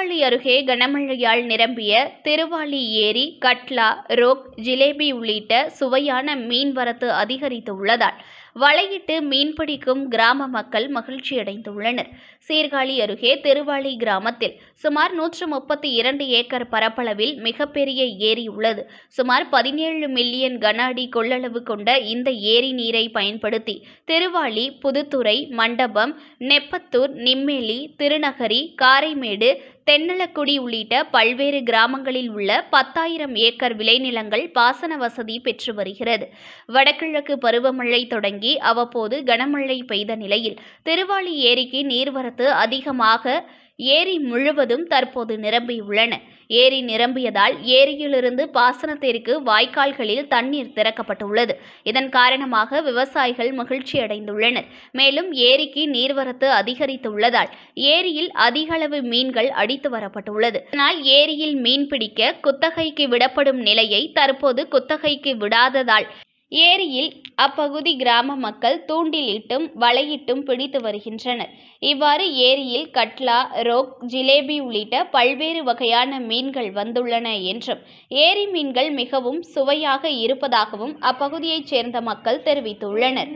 அருகே கனமழையால் நிரம்பிய திருவாலி ஏரி கட்லா ரோக் ஜிலேபி உள்ளிட்ட சுவையான மீன் வரத்து அதிகரித்துள்ளதால் வலையிட்டு மீன்பிடிக்கும் கிராம மக்கள் மகிழ்ச்சியடைந்துள்ளனர் சீர்காழி அருகே திருவாளி கிராமத்தில் சுமார் நூற்று முப்பத்தி இரண்டு ஏக்கர் பரப்பளவில் மிகப்பெரிய ஏரி உள்ளது. சுமார் பதினேழு மில்லியன் கன அடி கொள்ளளவு கொண்ட இந்த ஏரி நீரை பயன்படுத்தி திருவாளி புதுத்துறை மண்டபம் நெப்பத்தூர் நிம்மேலி திருநகரி காரைமேடு தென்னலக்குடி உள்ளிட்ட பல்வேறு கிராமங்களில் உள்ள பத்தாயிரம் ஏக்கர் விளைநிலங்கள் பாசன வசதி பெற்று வருகிறது. வடகிழக்கு பருவமழை தொடங்கி அவ்வப்போது கனமழை பெய்த நிலையில் திருவாளி ஏரிக்கு நீர்வரத்து அதிகமாக ஏரி முழுவதும் தற்போது நிரம்பியுள்ளன ஏரி நிரம்பியதால் ஏரியிலிருந்து பாசனத்திற்கு வாய்க்கால்களில் தண்ணீர் திறக்கப்பட்டுள்ளது. இதன் காரணமாக விவசாயிகள் மகிழ்ச்சியடைந்துள்ளனர் மேலும் ஏரிக்கு நீர்வரத்து அதிகரித்துள்ளதால் ஏரியில் அதிக அளவு மீன்கள் அடித்து வரப்பட்டுள்ளது. இதனால் ஏரியில் மீன் பிடிக்க குத்தகைக்கு விடப்படும் நிலையை தற்போது குத்தகைக்கு விடாததால் ஏரியில் அப்பகுதி கிராம மக்கள் தூண்டிலிட்டும் வலையிட்டும் பிடித்து வருகின்றனர். இவ்வாறு ஏரியில் கட்லா ரோக் ஜிலேபி உள்ளிட்ட பல்வேறு வகையான மீன்கள் வந்துள்ளன என்றும் ஏரி மீன்கள் மிகவும் சுவையாக இருப்பதாகவும் அப்பகுதியைச் சேர்ந்த மக்கள் தெரிவித்துள்ளனர்.